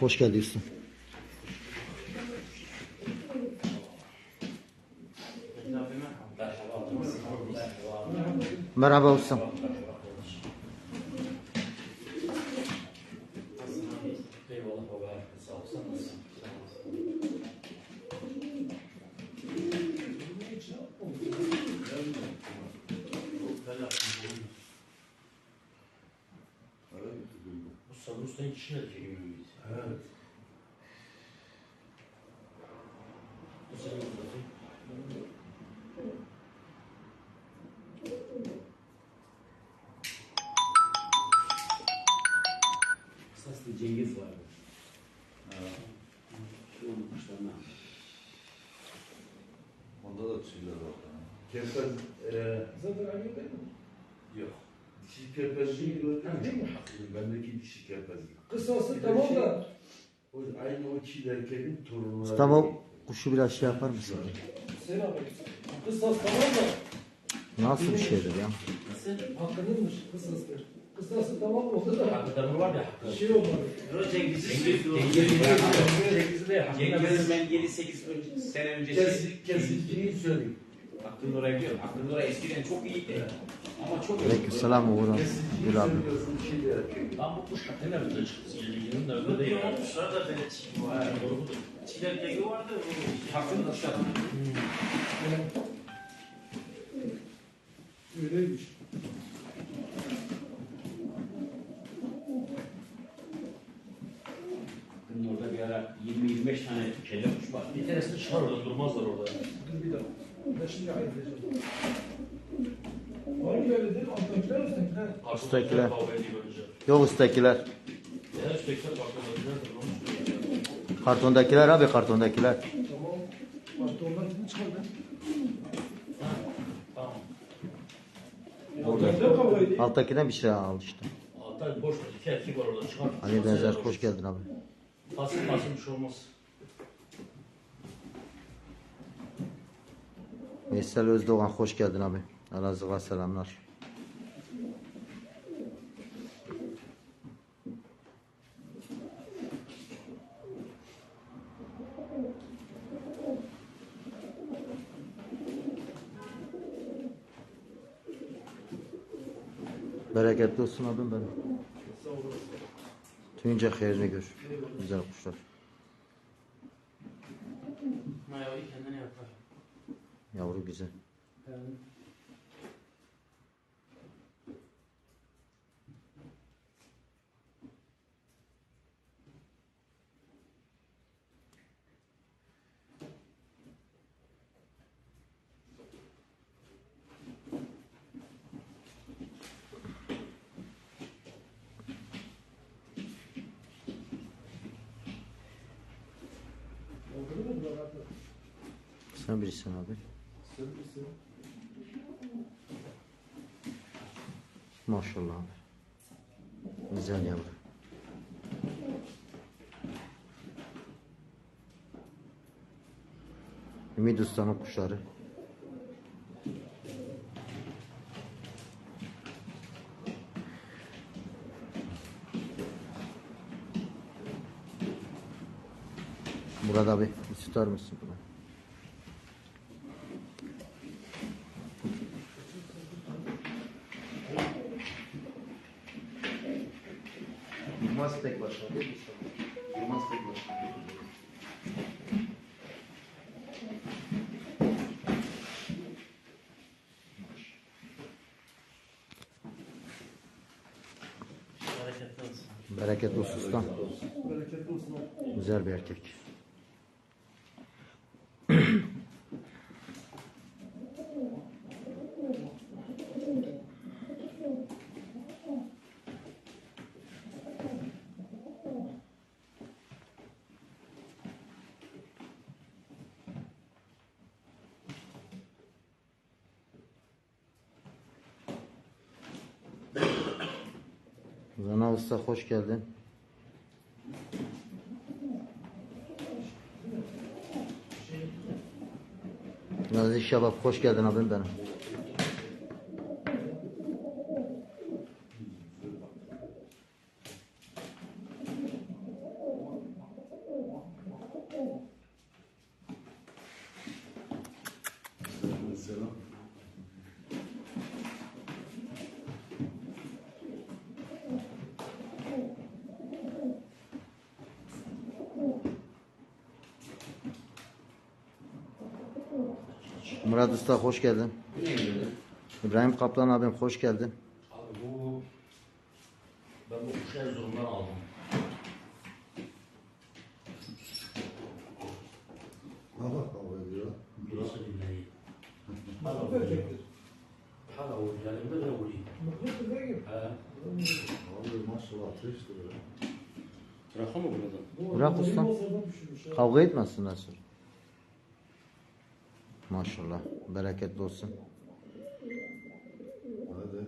Hoş geldin. Merhaba ustam. Kepez, e, Zaten aynı değil mi? yok. Dişi kepezliği gördün Değil mü? mi? Bendeki dişi kepezlik. Kısası Bir de tamam şey- da O, aynı o çiğ erkeğin torunları. Ustam o kuşu biraz şey yapar mısın? Hüseyin abi. Kısas tamam da Nasıl bir şeydir ya? Hakkınınmış kısası. Kısası tamam oldu da Hakkı'da mı var ya Hakkı? şey olmadı. Cengiz'i Cengiz, söylüyor. Cengiz, Cengiz'i de Hakkı'da Cengiz ben 7-8 sene önce Kesin, kesiciyi söyleyeyim. Hakkı Nur'a biliyorum. Hakkı Nur'a eskiden çok iyiydi. Ama çok Aleykümselam Uğur. Kesiciyi Gül abi. söylüyorsun çiğ erkeği. Lan bu kuş Hakkı nerede çıktı? Sildiğinin nerede değil. Yok olmuşlar da böyle çiğ var. Doğru budur. Çiğ erkeği vardı. Öyleymiş. Hakkı'nın orada bir ara 20-25 tane kelle kuş var. Bir tanesini çıkar orada durmazlar orada. Dur bir dakika. Hangi değil? Alttakiler üsttekiler. Yok üsttekiler. Kartondakiler abi kartondakiler. Tamam. Alttakine bir şey al işte. Altta boş ver. İki erkek var orada. Çıkar. Ali Benzer hoş geldin abi. Pasın pasın bir şey olmaz. Veysel Özdoğan hoş geldin abi. Elazığ'a selamlar. Bereketli olsun abim benim. Tüyünce hayırını gör. Güzel kuşlar. Sen birisin abi. Sen misin? Maşallah abi. Güzel yavru. Ümit Usta'nın kuşları. Murat abi bir tutar mısın bunu? Abi. Güzel bir erkek. Usta hoş geldin. Nazi Şabap hoş geldin abim benim. Murat Usta hoş geldin. İbrahim Kaplan abim hoş geldin. Abi bu ben bu kuşu Erzurum'dan aldım. Baba kavga ediyor. Burası dinleyi. Mutlu verecektir. Hala o yanımda da vurayım. Mutlu ne gibi? He. Abi maşallah ateşti be. Bırakın mı buradan? Bu Bırak usta. Kavga etmezsinler sonra. Maşallah. Bereketli olsun. Hadi.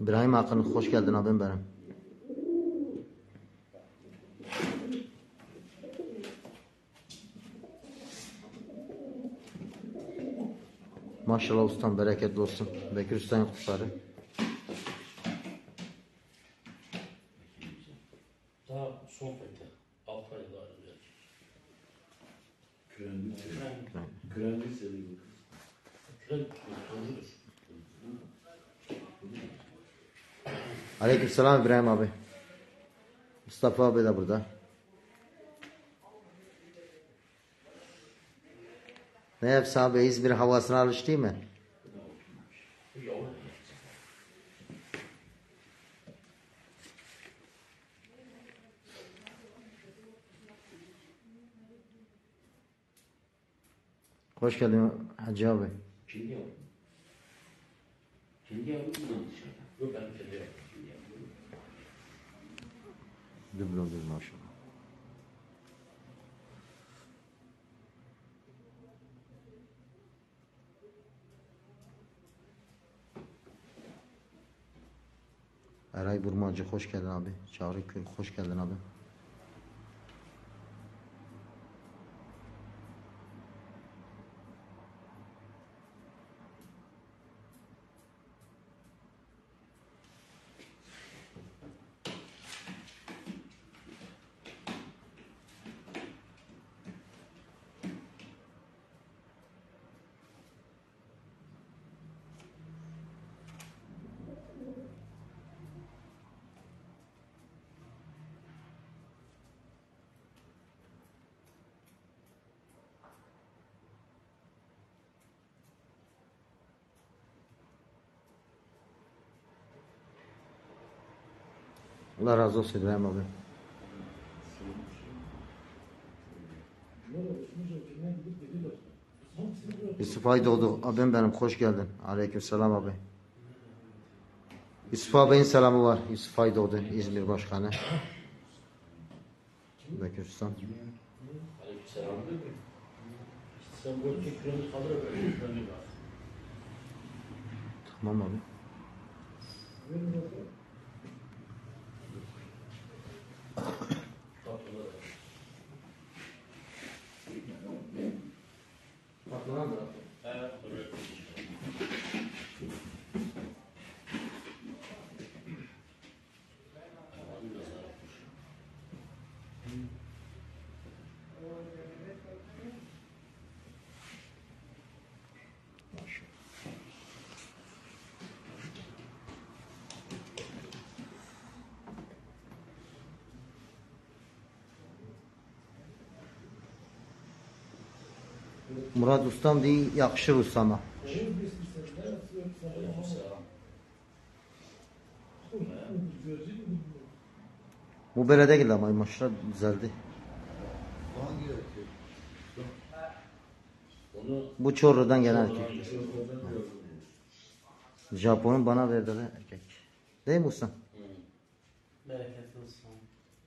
İbrahim Akın hoş geldin abim benim. Maşallah ustam bereketli olsun. Bekir Usta'nın kuşları. Daha ay daha öyle. Kürenli seri. Kürenli. Kürek doğrudur. Aleykümselam İbrahim abi. Mustafa abi de burada. Ne yapsa abi İzmir havasına alıştı mı? Hoş geldin Hacı abi. Kendi yavru. Kendi yavru mu dışarıda? Yok ben kendi yavru. Kendi yavru. Dublondur maşallah. Eray Burmacı hoş geldin abi. Çağrı Köy hoş geldin abi. Allah razı olsun İbrahim abi. Yusuf Aydoğdu abim benim hoş geldin. Aleykümselam abi. Yusuf abinin selamı var. Yusuf Aydoğdu İzmir Başkanı. Bekir Usta. Aleykümselam. Sen bu iki küremiz kalır böyle. Şuna bir bak. Tamam abi. Verin bakalım. Tatlılar var. Patlanan mı? Evet, evet. Tamam, biraz daha yapmış. Murat Ustam değil yakışır ustama. Bu belede geldi ama maşallah düzeldi. Bu Çorlu'dan gelen erkek. Japon'un bana verdiği erkek. Değil mi usta? Bereketli olsun.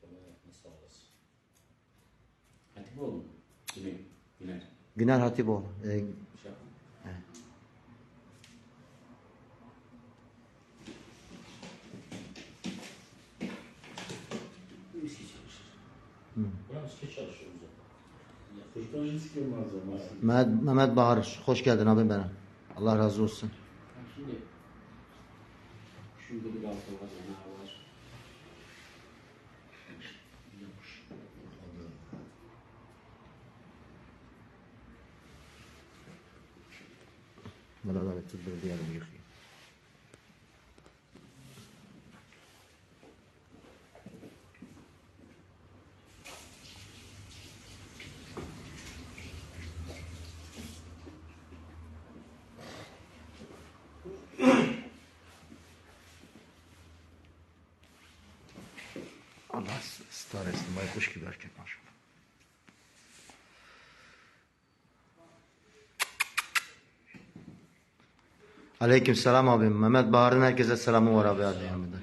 Yapma sağ olasın. Hatipoğlu mu? Güney. Güney. Güner Hatipoğlu. Ee, malzemesi. Mehmet, Mehmet Bahar hoş geldin abim benim. Allah razı olsun. Ha, Şimdi şurada bir altı var, yana var. Yapış. Hadi. Bana da bir tut bir diyelim yıkayım. Allah. Baykuş gibi erkek maşallah. Aleyküm selam abim. Mehmet Bahar'ın herkese selamı var abi hadi yanında.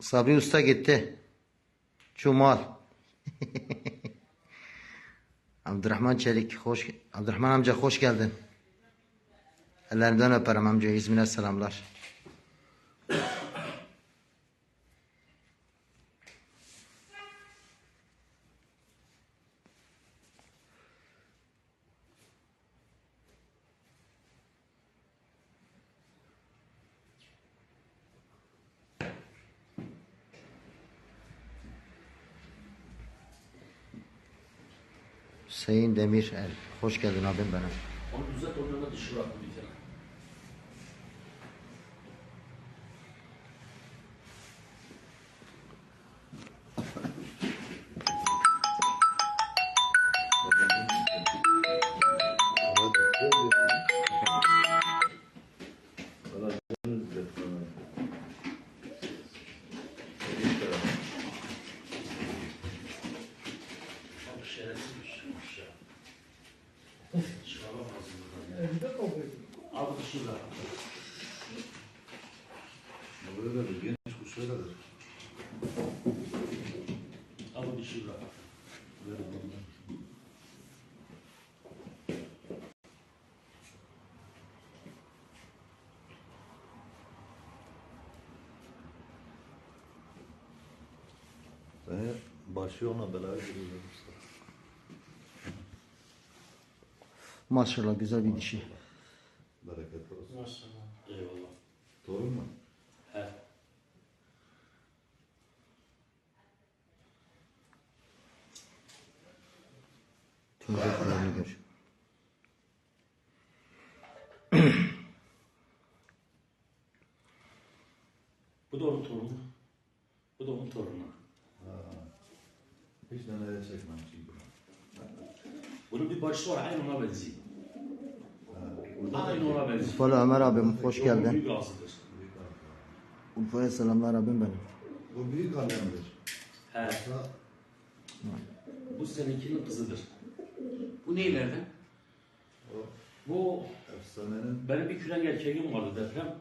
Sabri Usta gitti. Çumal. Abdurrahman Çelik hoş Abdurrahman amca hoş geldin. Ellerinden öperim amca. İzmir'e selamlar. Hüseyin Demir El. Hoş geldin abim benim. Onu düzelt ondan da dışı Dışı bırak. Böyledir, genç kuş öyledir. Al dışı bırak. Böyle. Ve başı ona belaya giriyor. Maşallah güzel bir dişi. Bereket olsun. Maşallah. Eyvallah. Torun mu? He. Çocuklarını gör. Bu da onun torunu. Bu da onun torunu. Hiç neneye çekmem çünkü. Bunun bir başlığı var aynı ona benziyor. Aynı ona benziyor. Urfalı Ömer abim hoş Çok geldin. Büyük ağzıdır. Urfa'ya selamlar abim benim. Bu büyük annemdir. He. Ha, Bu seninkinin kızıdır. Bu neylerden? o Bu efsanenin benim bir küren erkeğim vardı deprem.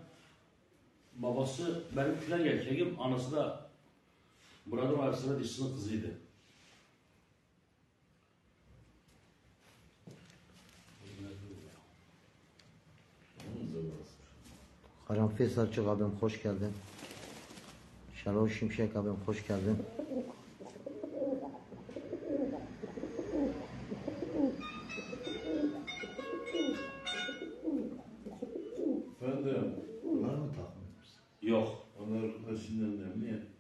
Babası benim küren erkeğim, anası da Murad'ın arasında dişinin kızıydı. Karanfil Selçuk abim hoş geldin. Şalov Şimşek abim hoş geldin.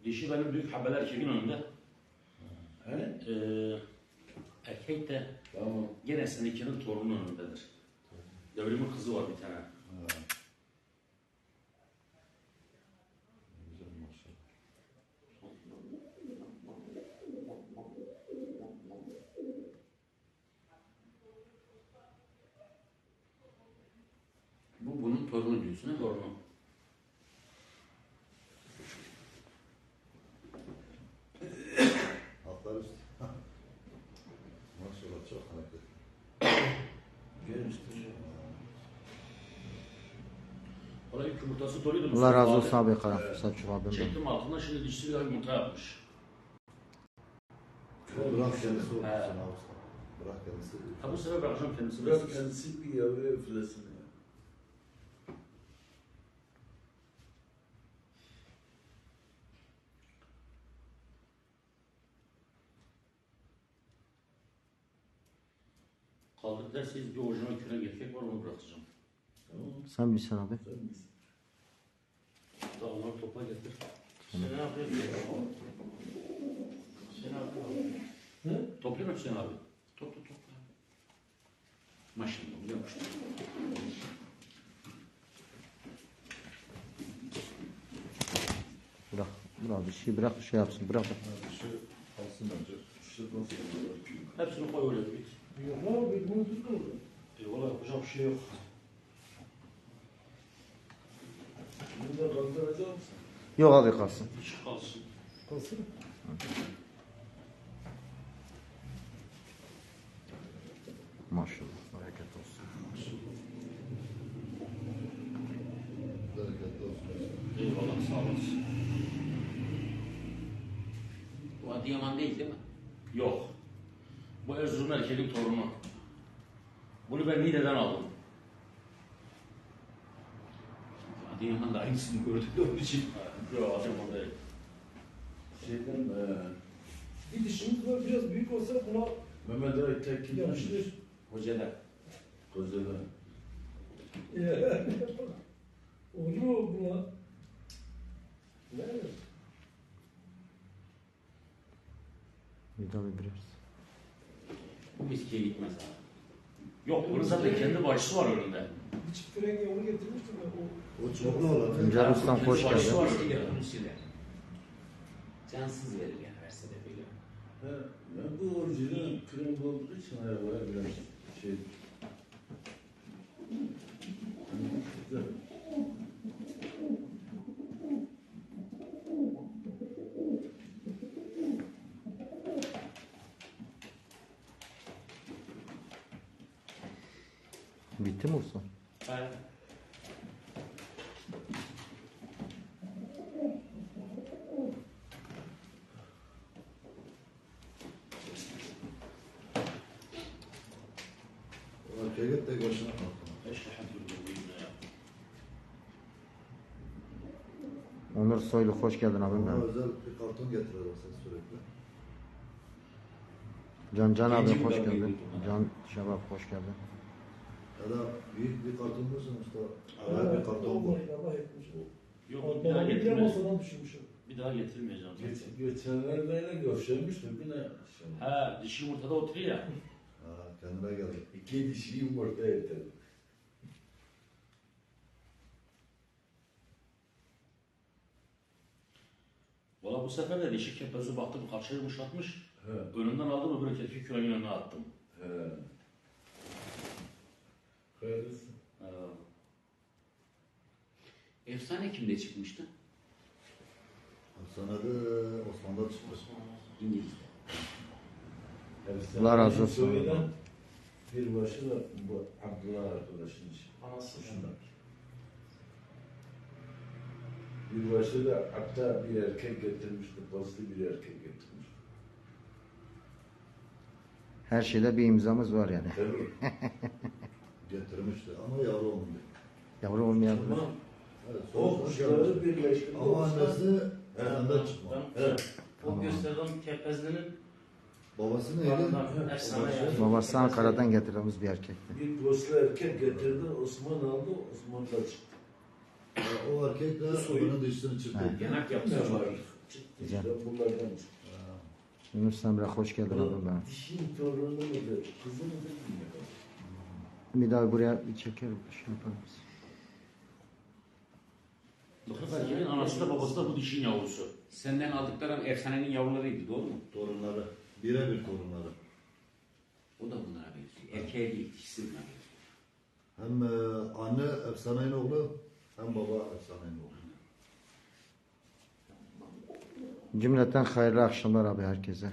Dişi benim büyük haberler erkeğin önünde. He? Ee, erkek de Tamam. gene seninkinin torunun önündedir. Devrimin kızı var bir tane. Ha. Bu bunun torunu diyorsun? Torunu. Valla ilk yumurtası doluydu. Allah razı Mustafa olsun abi. abi Karanfil Selçuk abim benim. Çektim altından şimdi dişisi bir daha yumurta yapmış. Bırak kendisi olsun He. Ağustos. Bırak kendisi. Ha bu sefer bırakacağım kendisi. Biraz kendisi bir yavru üflesin ya. Kaldık derseniz bir orijinal küre erkek var onu bırakacağım. Tamam? Sen bilsen abi. Sen onları topla getir. Sen ne yapıyorsun? Sen ne yapıyorsun? Ne? Topluyor musun Hüseyin abi? Topla topla. Maşallah biliyormuş. Bırak. Bırak bir şey bırak şey yapsın. Bırak. Bir şey alsın olur? Hepsini koy öyle bir. Yok abi bunu tut oldu. E valla yapacak bir şey yok. Bunu da kaldıracak mısın? Yok abi kalsın. İş kalsın. Kalsın. Maşallah. Bereket olsun. Bereketli olsun. Eyvallah sağ olasın. Bu Adıyaman değil değil mi? Yok. Bu Erzurum erkeğin torunu. Bunu ben Niğde'den aldım. Adıyaman'da aynısını gördük de onun için. Yok Adıyaman değil. Şeyden e, Bir dişimiz var biraz büyük olsa buna Mehmet Ali Tekin yakışır. Hocada. Kocaeli. Olur mu buna? Ne? Bir daha bir biraz. Bu miskiye gitmez abi. Yok bunun zaten kendi bacısı var önünde. Bir çift rengi onu getirmiştim ben. O O çoklu olan. Tuncay Ustam hoş geldin. Cansız verir yani verse de böyle. Ya bu orijinal krem olduğu için arabaya biraz şey... Hani güzel. Bitti mi olsun? He. Erkek tek başına. Onur Soylu hoş geldin abim benim. özel bir karton getireceksin sürekli. Can Can abi bir hoş geldin. Can Şabap hoş geldin. Ya da büyük bir karton bulsun usta. Ağır bir karton bul. Yok bir daha getirmeyeceğim. masadan düşürmüşüm. Bir daha getirmeyeceğim. Geç, geçenlerde yine görüşmüştük yine. Şey, He dişi yumurtada oturuyor ya. Ha, kendine geldi. İki dişi yumurta yeter. Valla bu sefer de dişi kepezi baktım karşıya yumuşatmış. He, Önünden aldım öbür öteki küreğin önüne attım. he. Ee, Efsane kimde çıkmıştı? Hastanede Osman'da çıkmış. İngiliz'de. Efsane Allah razı olsun. Bir başı da bu Abdullah arkadaşın işi. Anası Şundan. Bir başı da hatta bir erkek getirmişti, paslı bir erkek getirmiş. Her şeyde bir imzamız var yani. Tabii. Getirmişti ama yavru olmuyor. Yavru olmayan Tamam. Evet, O sonuçta kuşları birleştirdi. Ama annesi He. senden çıkma. Evet. O gösterdiğim kepezlinin Babası neydi? Vallahi efsane ya. babası Ankara'dan getirdiğimiz bir erkekti. Bir poslu erkek getirdi, Osman aldı, Osman da çıktı. O erkek de onun dişini çıktı. He. Yanak yaptı ama. Güzel. İşte bunlardan çıktı. Yunus Emre hoş geldin abim benim. Dişin torunu mudur, kızı mıdır bilmiyorum. Bir daha buraya bir çeker bir şey yapar mısın? Dokuz erkeğin anası da babası da bu dişin yavrusu. Senden aldıkların efsanenin yavrularıydı doğru mu? Torunları. Birebir torunları. O da bunlara benziyor. Erkeğe değil, dişisi bunlara benziyor. Hem e, anne efsanenin oğlu hem baba efsanenin oğlu. Cümleten hayırlı akşamlar abi herkese.